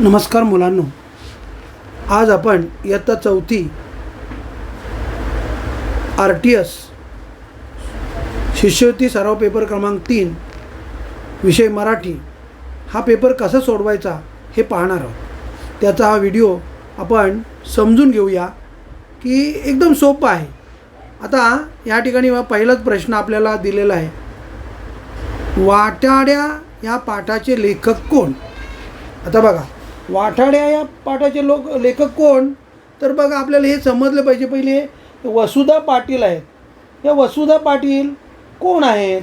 नमस्कार मुलांनो. आज आपण इयत्ता चौथी आर टी एस शिष्यवृत्ती सराव पेपर क्रमांक तीन विषय मराठी हा पेपर कसा सोडवायचा हे पाहणार आहोत. त्याचा हा व्हिडिओ आपण समजून घेऊया की एकदम सोपं आहे. आता या ठिकाणी पहिलाच प्रश्न आपल्याला दिलेला आहे. वाटाड्या या पाठाचे लेखक कोण? आता बघा. वाठाड्या या पाठाचे लोक लेखक कोण? तर बघा आपल्याला हे समजलं पाहिजे पहिले. वसुधा पाटील आहेत. या वसुधा पाटील कोण आहेत?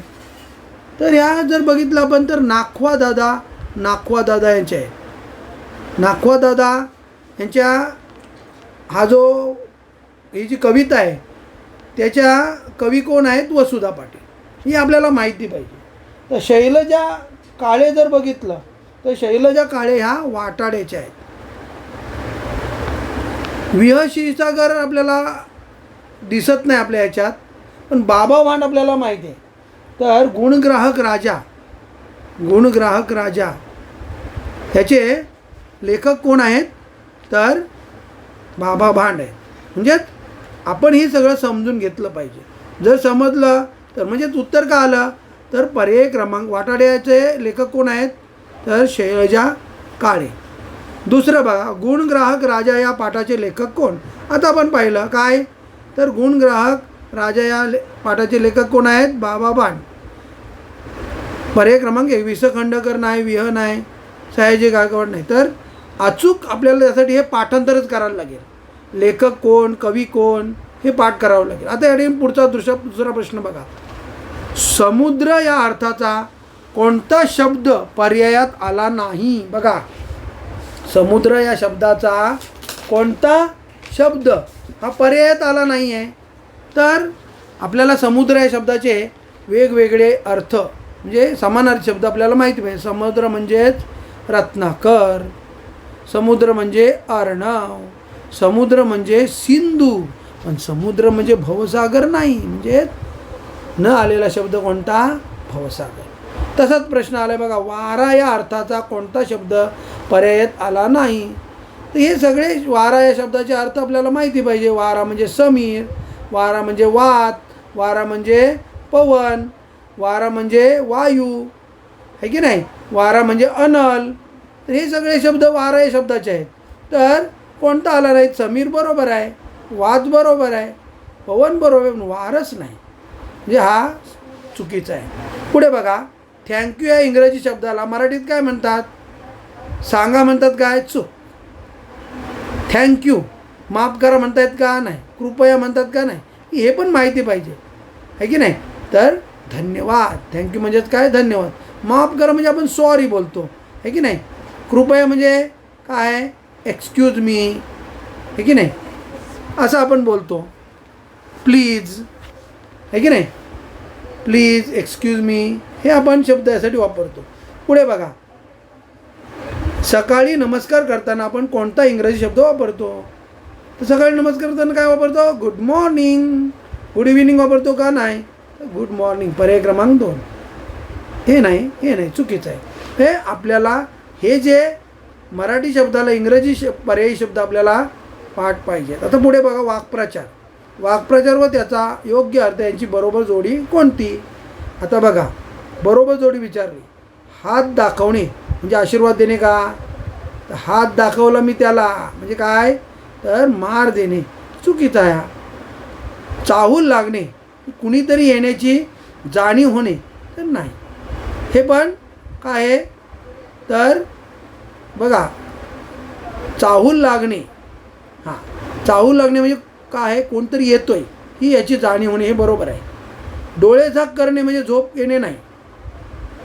तर ह्या जर बघितलं आपण तर नाखवा दादा नाखवा दादा यांच्या आहेत. नाखवा दादा यांच्या हा जो ही जी कविता आहे त्याच्या कवी कोण आहेत? वसुधा पाटील. ही आपल्याला माहिती पाहिजे. तर शैलजा काळे जर बघितलं तर शैलजा काळे ह्या वाटाड्याच्या आहेत. विहशीचा घर आपल्याला दिसत नाही आपल्या ह्याच्यात पण बाबा वाण आपल्याला माहिती आहे. तर गुणग्राहक राजा गुणग्राहक राजा. ह्याचे लेखक कोण आहेत? तर बाबा भांड आहेत. म्हणजेच आपण हे सगळं समजून घेतलं पाहिजे. जर समजलं तर म्हणजेच उत्तर का आलं? तर पर्याय क्रमांक वाटाड्याचे लेखक कोण आहेत? तर शैलजा काळे. दुसरं बघा गुणग्राहक राजा या पाठाचे लेखक कोण? आता आपण पाहिलं काय? तर गुणग्राहक राजा या ले पाठाचे लेखक कोण आहेत? बाबा बाण. पर्याय क्रमांक एक विस खंडकर नाही विह नाही सयाजी गायकवाड नाही. तर अचूक आपल्याला त्यासाठी हे पाठांतरच करायला लागेल. लेखक कोण कवी कोण हे पाठ करावं लागेल. आता याने पुढचा दुसरा दुसरा प्रश्न बघा. समुद्र या अर्थाचा कोणता शब्द पर्यायात आला नाही? बघा. समुद्र या शब्दाचा कोणता शब्द हा पर्यायात आला नाही आहे तर आपल्याला समुद्र या शब्दाचे वेगवेगळे अर्थ म्हणजे समानार्थी शब्द आपल्याला माहिती पाहिजे. समुद्र म्हणजेच रत्नाकर समुद्र म्हणजे अर्णव समुद्र म्हणजे सिंधू पण समुद्र म्हणजे भवसागर नाही. म्हणजे न आलेला शब्द कोणता? भवसागर. तसाच प्रश्न आला बघा वारा या अर्थाचा कोणता शब्द पर्यायात आला नाही? तर हे सगळे वारा या शब्दाचे अर्थ आपल्याला माहिती पाहिजे. वारा म्हणजे समीर वारा म्हणजे वात वारा म्हणजे पवन वारा म्हणजे वायू आहे की नाही? वारा म्हणजे अनल. तर हे सगळे शब्द वारा या शब्दाचे आहेत. तर कोणता आला नाही? समीर बरोबर आहे वाद बरोबर आहे पवन बरोबर पण वारच नाही. म्हणजे हा चुकीचा आहे. पुढे बघा. थँक्यू या इंग्रजी शब्दाला. मराठीत काय म्हणतात? सांगा म्हणतात काय चूक थँक्यू माफ करा म्हणतायत का? नाही. कृपया म्हणतात का? नाही. हे पण माहिती पाहिजे. आहे की नाही? तर धन्यवाद. थँक्यू म्हणजेच काय? धन्यवाद. माफ करा म्हणजे आपण सॉरी बोलतो. आहे की नाही? कृपया म्हणजे काय? एक्सक्यूज मी आहे की नाही? असं आपण बोलतो. प्लीज आहे की नाही? प्लीज एक्सक्यूज मी हे आपण शब्द यासाठी वापरतो. पुढे बघा. सकाळी नमस्कार करताना आपण कोणता इंग्रजी शब्द वापरतो? तर सकाळी नमस्कार करताना काय वापरतो? गुड मॉर्निंग गुड इव्हिनिंग वापरतो का? नाही. गुड मॉर्निंग पर्याय क्रमांक दोन. हे नाही. हे नाही. चुकीचं आहे. हे आपल्याला हे जे मराठी शब्दाला इंग्रजी श पर्यायी शब्द आपल्याला पाठ पाहिजेत. आता पुढे बघा वाक्प्रचार. वाक्प्रचार व त्याचा योग्य अर्थ यांची बरोबर जोडी कोणती? आता बघा बरोबर जोडी विचारली. हात दाखवणे म्हणजे आशीर्वाद देणे का? हात दाखवला मी त्याला म्हणजे काय? तर मार देणे. चुकीचा आहे चाहूल लागणे कुणीतरी येण्याची जाणीव होणे तर नाही. हे पण काय आहे? तर बघा चाहूल लागणे. हां चाहूल लागणे म्हणजे काय आहे कोणतरी येतोय ही याची जाणीव होणे हे बरोबर आहे. डोळे झाक करणे म्हणजे झोप येणे नाही.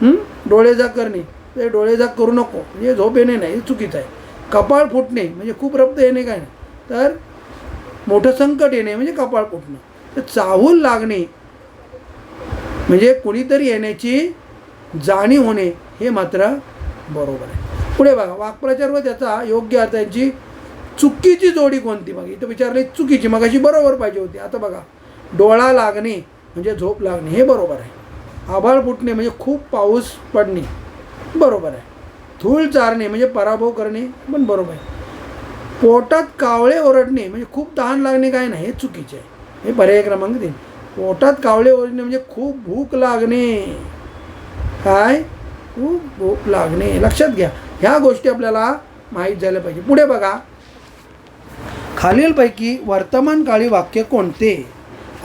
हं? डोळे झाक करणे ते डोळे झाक करू नको म्हणजे झोप येणे नाही हे चुकीचं आहे. कपाळ फुटणे म्हणजे खूप रक्त येणे काय नाही. तर मोठं संकट येणे म्हणजे कपाळ फुटणे. तर चाहूल लागणे म्हणजे कुणीतरी येण्याची जाणीव होणे हे मात्र बरोबर आहे. पुढे बघा वाक्प्रचार व त्याचा योग्य अर्थ यांची चुकीची जोडी कोणती मग? इथं विचारली चुकीची. मग अशी बरोबर पाहिजे होती. आता बघा डोळा लागणे म्हणजे झोप लागणे हे बरोबर आहे. आभाळ फुटणे म्हणजे खूप पाऊस पडणे बरोबर आहे. धूळ चारणे म्हणजे पराभव करणे पण बरोबर आहे. पोटात कावळे ओरडणे म्हणजे खूप तहान लागणे काय नाही हे चुकीचे आहे. हे पर्याय क्रमांक तीन. पोटात कावळे ओरडणे म्हणजे खूप भूक लागणे. काय? खूप भूक लागणे. लक्षात घ्या. ह्या गोष्टी आपल्याला माहीत झाल्या पाहिजे. पुढे बघा. खालीलपैकी वर्तमान काळी वाक्य कोणते?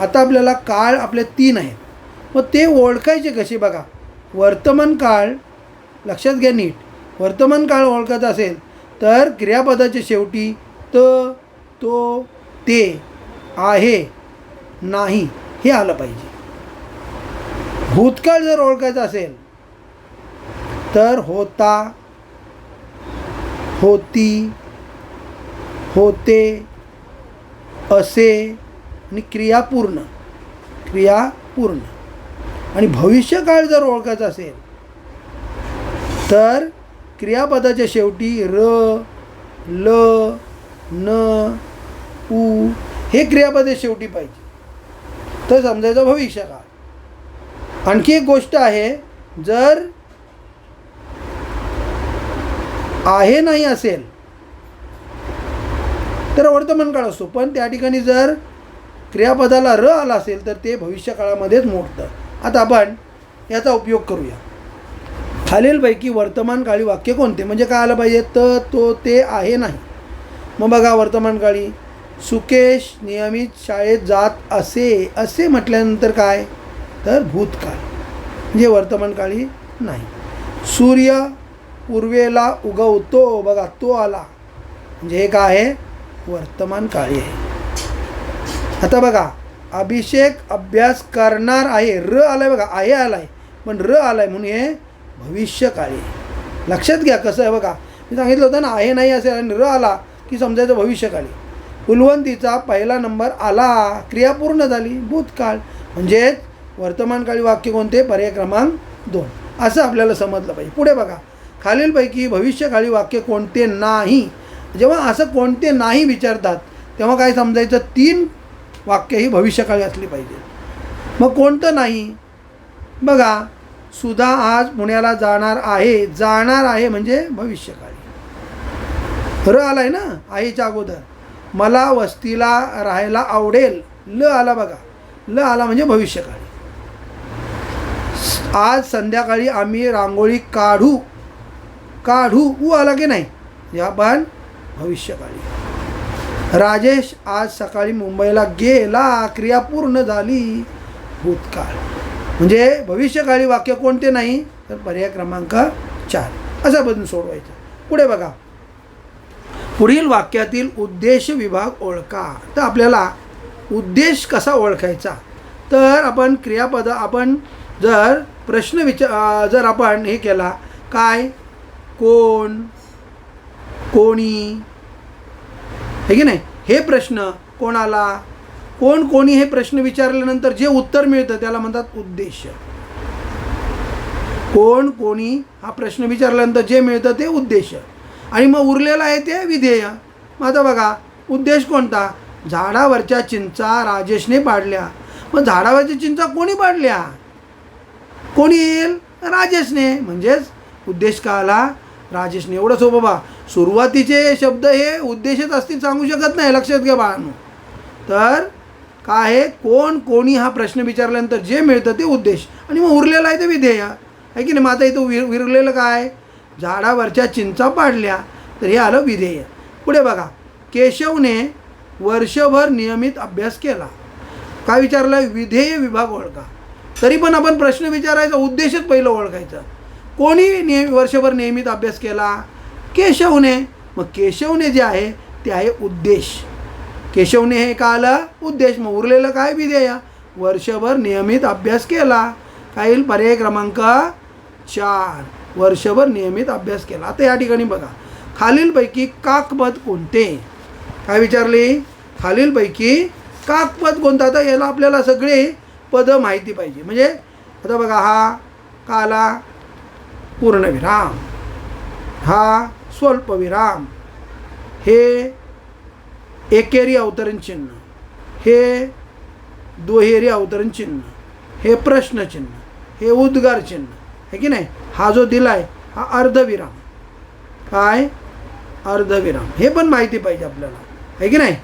आता आपल्याला काळ आपले तीन आहेत. मग ते ओळखायचे कसे बघा? वर्तमान काळ लक्षात घ्या नीट. वर्तमान काळ ओळखायचा असेल तर क्रियापदाच्या शेवटी त तो ते आहे नाही हे आलं पाहिजे. भूतकाळ जर ओळखायचा असेल तर होता होती होते असे आणि क्रियापूर्ण क्रियापूर्ण. आणि भविष्यकाळ जर ओळखायचा असेल तर क्रियापदाच्या शेवटी र ल न उ हे क्रियापदे शेवटी पाहिजे. तर समजायचं भविष्यकाळ. आणखी एक गोष्ट आहे जर आहे नाही असेल तर वर्तमान काळ असतो. पण त्या ठिकाणी जर क्रियापदाला र आला असेल तर ते भविष्यकाळामध्येच मोडतं. आता आपण याचा उपयोग करूया. खालीलपैकी वर्तमान काळी वाक्य कोणते? म्हणजे काय आलं पाहिजे? तर तो ते आहे नाही. मग बघा वर्तमान काळी. सुकेश नियमित शाळेत जात असे असे म्हटल्यानंतर काय? तर भूतकाळ. म्हणजे वर्तमान काळी नाही. सूर्य पूर्वेला उगवतो. बघा तो आला. म्हणजे हे काय आहे? वर्तमान काळी आहे. आता बघा अभिषेक अभ्यास करणार आहे. र आलाय बघा आहे आलाय. पण र आलाय म्हणून हे भविष्यकाळी काळी लक्षात घ्या कसं आहे बघा मी सांगितलं होतं ना आहे नाही असेल आणि र आला की समजायचं भविष्यकाळी फुलवंतीचा पहिला नंबर आला क्रिया पूर्ण झाली भूतकाळ. म्हणजेच वर्तमानकाळी वाक्य कोणते? पर्याय क्रमांक दोन. असं आपल्याला समजलं पाहिजे. पुढे बघा खालीलपैकी भविष्यकाळी वाक्य कोणते नाही? जेव्हा असं कोणते नाही विचारतात तेव्हा काय समजायचं? तीन वाक्य ही भविष्यकाळी असली पाहिजे. मग कोणतं नाही? बघा सुधा आज पुण्याला जाणार आहे. जाणार आहे म्हणजे भविष्यकाळी. र आलाय ना? आईच्या अगोदर. मला वस्तीला राहायला आवडेल. ल आला बघा. ल आला म्हणजे भविष्यकाळी. आज संध्याकाळी आम्ही रांगोळी काढू. काढू. ऊ आला की नाही? या पण भविष्यकाळी. राजेश आज सकाळी मुंबईला गेला क्रिया पूर्ण झाली. भूतकाळ. म्हणजे भविष्यकाळी वाक्य कोणते नाही? तर पर्याय क्रमांक चार. असा बदलून सोडवायचं. पुढे बघा. पुढील वाक्यातील उद्देश विभाग ओळखा. तर आपल्याला उद्देश कसा ओळखायचा? तर आपण क्रियापद आपण जर प्रश्न विचार जर आपण हे केला काय? कोण? कोणी? हे की नाही? हे प्रश्न कोणाला कोण कोणी हे प्रश्न विचारल्यानंतर जे उत्तर मिळतं त्याला म्हणतात उद्देश. कोण कोणी हा प्रश्न विचारल्यानंतर जे मिळतं ते उद्देश. आणि मग उरलेलं आहे ते विधेय. मग आता बघा उद्देश कोणता? झाडावरच्या चिंचा राजेशने पाडल्या. मग झाडावरच्या चिंचा कोणी पाडल्या? कोणी येईल? राजेशने. म्हणजेच उद्देश का आला राजेशने एवढं सोपं बा सुरुवातीचे शब्द हे उद्देशच असतील सांगू शकत नाही लक्षात घ्या बाळांनो. तर काय आहे? कोण कोणी हा प्रश्न विचारल्यानंतर जे मिळतं ते उद्देश. आणि मग उरलेलं आहे ते विधेय. आहे की नाही? मग आता इथं विर विरलेलं काय? झाडावरच्या चिंचा पाडल्या तर हे आलं विधेय. पुढे बघा. केशवने वर्षभर नियमित अभ्यास केला. काय विचारलं विधेय विभाग ओळखा. तरी पण आपण प्रश्न विचारायचा उद्देशच पहिलं ओळखायचं. कोणी नियम वर्षभर नियमित अभ्यास केला? केशवने मग केशवने जे आहे ते आहे उद्देश. केशवने हे का आलं? उद्देश. मग उरलेलं काय विधेय वर्षभर नियमित अभ्यास केला. काय येईल? पर्याय क्रमांक चार. वर्षभर नियमित अभ्यास केला. आता या ठिकाणी बघा. खालीलपैकी काकपद कोणते? काय विचारले? खालीलपैकी काकपद कोणतं? आता याला आपल्याला सगळे पदं माहिती पाहिजे. म्हणजे आता बघा हा काला पूर्णविराम. हा स्वल्पविराम हे एकेरी अवतरण चिन्ह हे दुहेरी अवतरण चिन्ह हे प्रश्नचिन्ह हे उद्गार चिन्ह हे की नाही हा जो दिलाय हा अर्धविराम काय अर्धविराम हे पण माहिती पाहिजे आपल्याला आहे की नाही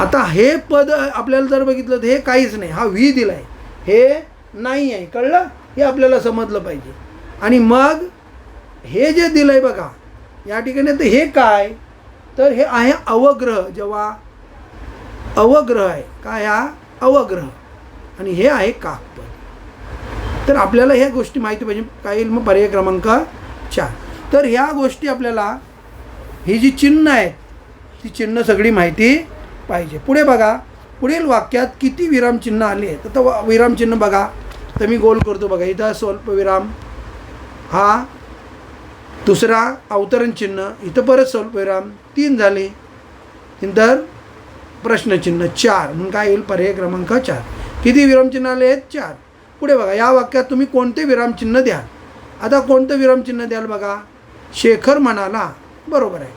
आता हे पद आपल्याला जर बघितलं तर हे काहीच नाही हा व्ही दिला आहे हे नाही आहे कळलं हे आपल्याला समजलं पाहिजे आणि मग हे जे दिलं आहे बघा या ठिकाणी तर हे काय? तर हे आहे अवग्रह जेव्हा अवग्रह आहे काय हा? अवग्रह. आणि हे आहे काकपद तर आपल्याला ह्या गोष्टी माहिती पाहिजे. काय येईल मग पर्याय क्रमांक चार. तर ह्या गोष्टी आपल्याला ही जी चिन्ह आहेत ती चिन्ह सगळी माहिती पाहिजे. पुढे बघा पुढील वाक्यात किती विरामचिन्ह आली आहेत. तर विरामचिन्ह बघा. तर मी गोल करतो बघा. इथं स्वल्पविराम. हा दुसरा अवतरण चिन्ह इथं परत स्वल्पविराम तीन झाले. नंतर प्रश्नचिन्ह चार म्हणून काय येईल? पर्याय क्रमांक चार. किती विरामचिन्ह आले आहेत? चार. पुढे बघा या वाक्यात तुम्ही कोणते विरामचिन्ह द्याल? आता कोणतं विरामचिन्ह द्याल बघा? शेखर म्हणाला. बरोबर आहे.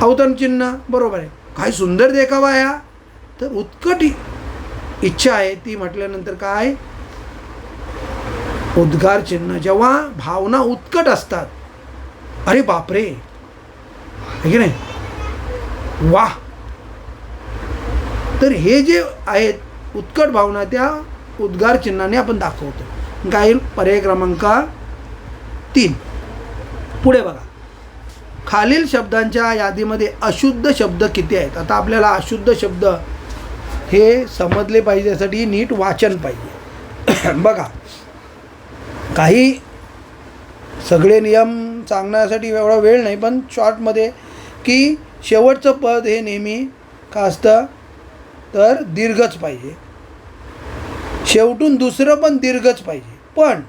अवतरण चिन्ह बरोबर आहे. काय सुंदर देखावा या. तर उत्कट इच्छा आहे. ती म्हटल्यानंतर काय? उद्गार चिन्ह जेव्हा भावना उत्कट असतात अरे बापरे की नाही? वाह! तर हे जे आहेत उत्कट भावना त्या उद्गार चिन्हाने आपण दाखवतो. काही पर्याय क्रमांक तीन. पुढे बघा. खालील शब्दांच्या यादीमध्ये अशुद्ध शब्द किती आहेत? आता आपल्याला अशुद्ध शब्द हे समजले पाहिजे यासाठी नीट वाचन पाहिजे. बघा. काही सगळे नियम सांगण्यासाठी एवढा वेळ नाही पण शॉर्टमध्ये की शेवटचं पद हे नेहमी का असतं तर दीर्घच पाहिजे. शेवटून दुसरं पण दीर्घच पाहिजे. पण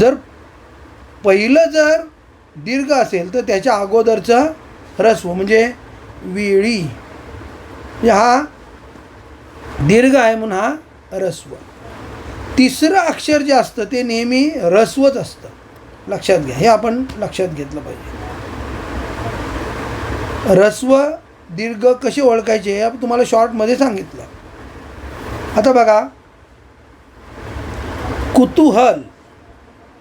जर पहिलं जर दीर्घ असेल तर त्याच्या अगोदरचं ह्रस्व म्हणजे वेळी हा दीर्घ आहे म्हणून हा ह्रस्व. तिसरं अक्षर जे असतं ते नेहमी रस्वच असतं. लक्षात घ्या. हे आपण लक्षात घेतलं पाहिजे. रस्व दीर्घ कसे ओळखायचे हे तुम्हाला शॉर्टमध्ये सांगितलं. आता बघा. कुतूहल.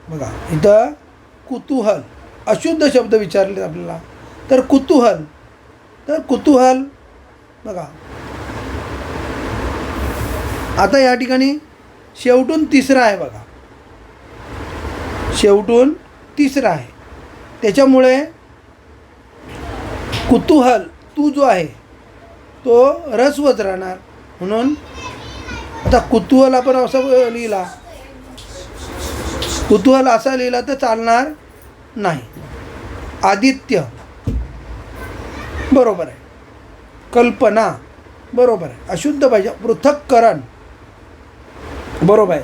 बघा. इथं कुतूहल. अशुद्ध शब्द विचारले आपल्याला. तर कुतूहल. तर कुतूहल. बघा. आता या ठिकाणी शेवटून तिसरा आहे बघा. शेवटून तिसरा आहे. त्याच्यामुळे कुतूहल तू जो आहे तो रसवत राहणार. म्हणून आता कुतूहल आपण असं लिहिला. कुतूहल असा लिहिला तर चालणार नाही. आदित्य. बरोबर आहे. कल्पना. बरोबर आहे. अशुद्ध पाहिजे पृथक्करण. बरोबर आहे.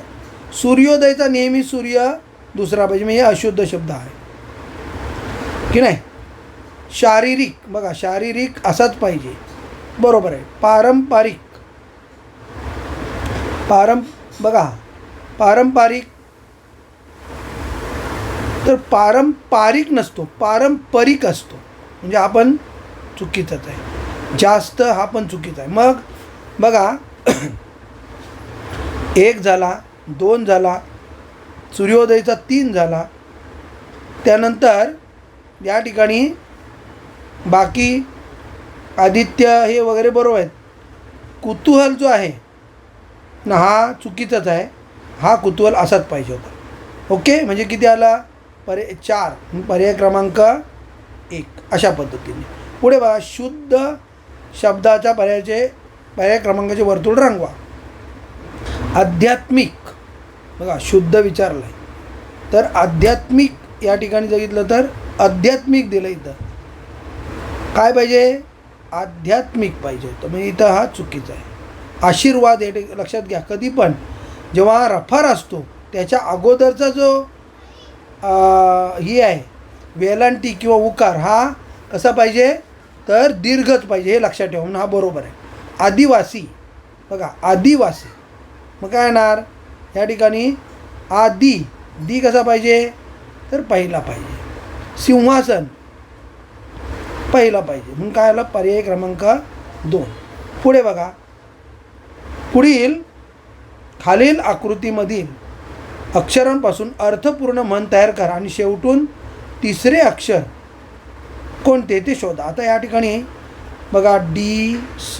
सूर्योदयचा नेहमी सूर्य दुसरा पाहिजे. म्हणजे हे अशुद्ध शब्द आहे. की नाही? शारीरिक बघा शारीरिक असाच पाहिजे. बरोबर आहे. पारंपरिक. पारं बघा पारंपरिक. तर पारंपरिक नसतो पारंपरिक असतो. म्हणजे आपण चुकीचंच आहे. जास्त हा पण चुकीचा आहे. मग बघा एक झाला दोन झाला सूर्योदयचा तीन झाला. त्यानंतर या ठिकाणी बाकी आदित्य हे वगैरे बरोबर आहेत. कुतूहल जो आहे ना हा चुकीचाच आहे. हा कुतूहल असाच पाहिजे होता. ओके? म्हणजे किती आला? पर्याय चार. पर्याय क्रमांक एक. अशा पद्धतीने. पुढे बघा शुद्ध शब्दाच्या पर्यायाचे पर्याय क्रमांकाचे वर्तुळ रंगवा. आध्यात्मिक बघा शुद्ध विचारलं आहे तर आध्यात्मिक या ठिकाणी बघितलं तर आध्यात्मिक दिलं इथं. काय पाहिजे? आध्यात्मिक पाहिजे. होतं म्हणजे इथं हा चुकीचा आहे. आशीर्वाद हे लक्षात घ्या. कधी पण जेव्हा रफार असतो त्याच्या अगोदरचा जो ही आहे वेलांटी किंवा उकार हा कसा पाहिजे? तर दीर्घच पाहिजे हे लक्षात ठेवून हा बरोबर आहे. आदिवासी बघा आदिवासी. मग काय येणार या ठिकाणी आदी दी कसा पाहिजे? तर पहिला पाहिजे. सिंहासन पहिला पाहिजे. म्हणून काय आलं? पर्याय क्रमांक दोन. पुढे बघा. पुढील खालील आकृतीमधील अक्षरांपासून अर्थपूर्ण मन तयार करा आणि शेवटून तिसरे अक्षर कोणते ते शोधा. आता या ठिकाणी बघा डी स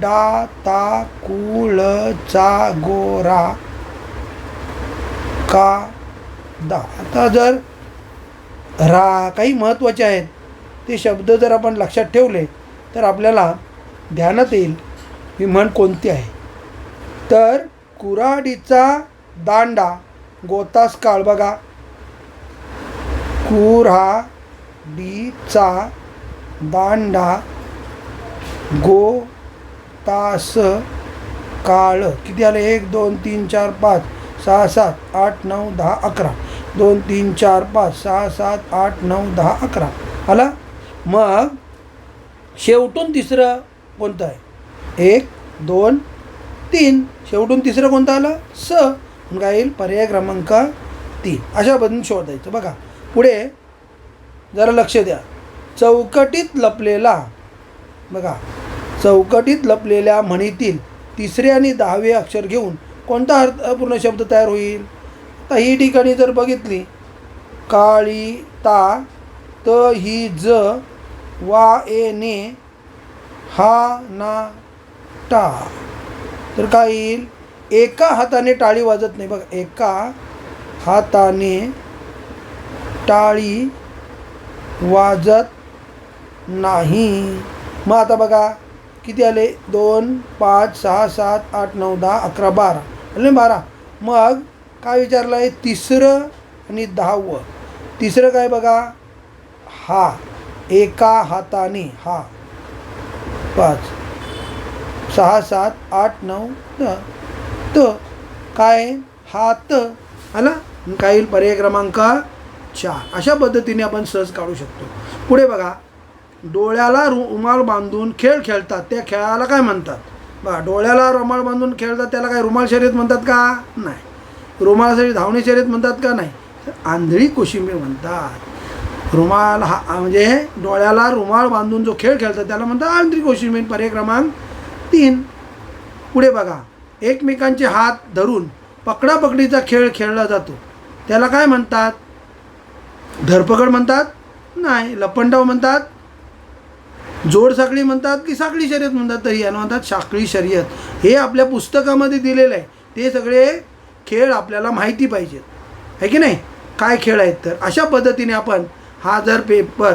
डा ता कु ल चा गो रा का दा. आता जर रा काही महत्त्वाचे आहेत ते शब्द जर आपण लक्षात ठेवले तर आपल्याला ध्यानात येईल ही म्हण कोणती आहे. तर कुऱ्हाडीचा दांडा गोतास काळ बघा. कुऱ्हाडीचा दांडा गो तास काळ किती आलं? एक दोन तीन चार पाच सहा सात आठ नऊ दहा अकरा. दोन तीन चार पाच सहा सात आठ नऊ दहा अकरा. आला? मग शेवटून तिसरं कोणतं आहे? एक दोन तीन. शेवटून तिसरं कोणतं आलं? स. म्हणून काय येईल पर्याय क्रमांक तीन. अशा बदलून शोधायचं. बघा. पुढे जरा लक्ष द्या. चौकटीत लपलेला बघा. चौकटीत लपलेल्या म्हणीतील तिसरे आणि दहावे अक्षर घेऊन कोणता अर्थपूर्ण शब्द तयार होईल? आता ही ठिकाणी जर बघितली काळी ता त ही ज वा ए ने हा ना टा. तर काय येईल? एका हाताने टाळी वाजत नाही. बघा एका हाताने टाळी वाजत नाही. मग आता बघा किती आले? दोन पाच सहा सात आठ नऊ दहा अकरा बारा. आले ना बारा? मग काय विचारलं आहे तिसरं आणि दहावं. तिसरं काय बघा? हा एका हाताने हा. पाच. सहा सात आठ नऊ त. काय? हात. आला? काही काय येईल? पर्याय क्रमांक चार. अशा पद्धतीने आपण सहज काढू शकतो. पुढे बघा. डोळ्याला रु रुमाल बांधून खेळ खेळतात. त्या खेळाला काय म्हणतात? बा डोळ्याला रुमाल बांधून खेळतात त्याला काय रुमाल शर्यत म्हणतात का? नाही. रुमालासाठी धावणे शर्यत म्हणतात का? नाही. तर आंधळी कोशिंबीर म्हणतात. रुमाल हा म्हणजे डोळ्याला रुमाल बांधून जो खेळ खेळतात त्याला म्हणतात आंधळी कोशिंबीर. पर्याय क्रमांक तीन. पुढे बघा. एकमेकांचे हात धरून पकडापकडीचा खेळ खेळला जातो. त्याला काय म्हणतात? धरपकड म्हणतात? नाही. लपंडाव म्हणतात? जोड साखळी म्हणतात की साखळी शर्यत म्हणतात तरी यानं म्हणतात साखळी शर्यत. हे आपल्या पुस्तकामध्ये दिलेलं आहे. ते सगळे खेळ आपल्याला माहिती पाहिजेत. आहे की नाही? काय खेळ आहेत तर? अशा पद्धतीने आपण हा जर पेपर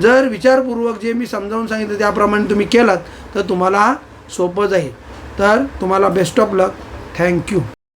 जर विचारपूर्वक जे मी समजावून सांगितलं त्याप्रमाणे तुम्ही केलात तर तुम्हाला सोपं जाईल. तर तुम्हाला बेस्ट ऑफ लक थँक्यू